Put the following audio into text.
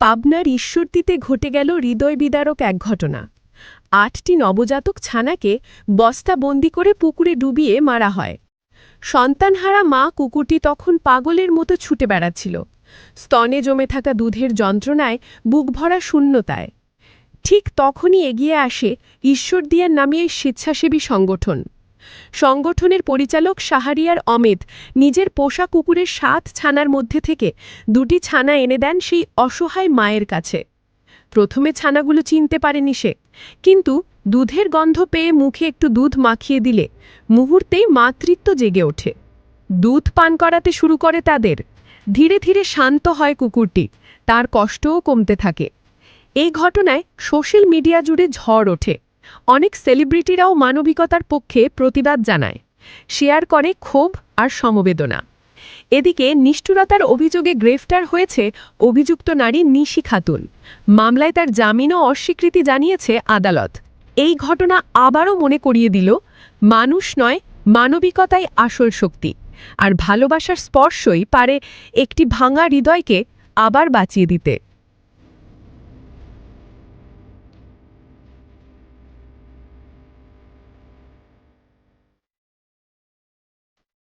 পাবনার ঈশ্বরদীতে ঘটে গেল হৃদয় বিদারক এক ঘটনা। আটটি নবজাতক ছানাকে বস্তাবন্দি করে পুকুরে ডুবিয়ে মারা হয়। সন্তানহারা মা কুকুরটি তখন পাগলের মতো ছুটে বেড়াচ্ছিল। স্তনে জমে থাকা দুধের যন্ত্রণায় বুক ভরা শূন্যতায়। ঠিক তখনই এগিয়ে আসে ঈশ্বরদিয়ার নামে স্বেচ্ছাসেবী সংগঠন। সংগঠনের পরিচালক শাহারিয়ার অমেদ নিজের পোষা কুকুরের সাত ছানার মধ্যে থেকে দুটি ছানা এনে দেন সেই অসহায় মায়ের কাছে। প্রথমে ছানাগুলো চিনতে পারেনি সে, কিন্তু দুধের গন্ধ পেয়ে মুখে একটু দুধ মাখিয়ে দিলে মুহূর্তেই মাতৃত্ব জেগে ওঠে। দুধ পান করাতে শুরু করে তাদের। ধীরে ধীরে শান্ত হয় কুকুরটি, তার কষ্টও কমতে থাকে। এই ঘটনায় সোশ্যাল মিডিয়া জুড়ে ঝড় ওঠে। অনেক সেলিব্রিটিরাও মানবিকতার পক্ষে প্রতিবাদ জানায়। শেয়ার করে ক্ষোভ আর সমবেদনা। এদিকে নিষ্ঠুরতার অভিযোগে গ্রেফতার হয়েছে অভিযুক্ত নারী নিশি খাতুন। মামলায় তার জামিনও অস্বীকৃতি জানিয়েছে আদালত। এই ঘটনা আবারও মনে করিয়ে দিল, মানুষ নয়, মানবিকতাই আসল শক্তি। আর ভালোবাসার স্পর্শই পারে একটি ভাঙা হৃদয়কে আবার বাঁচিয়ে দিতে।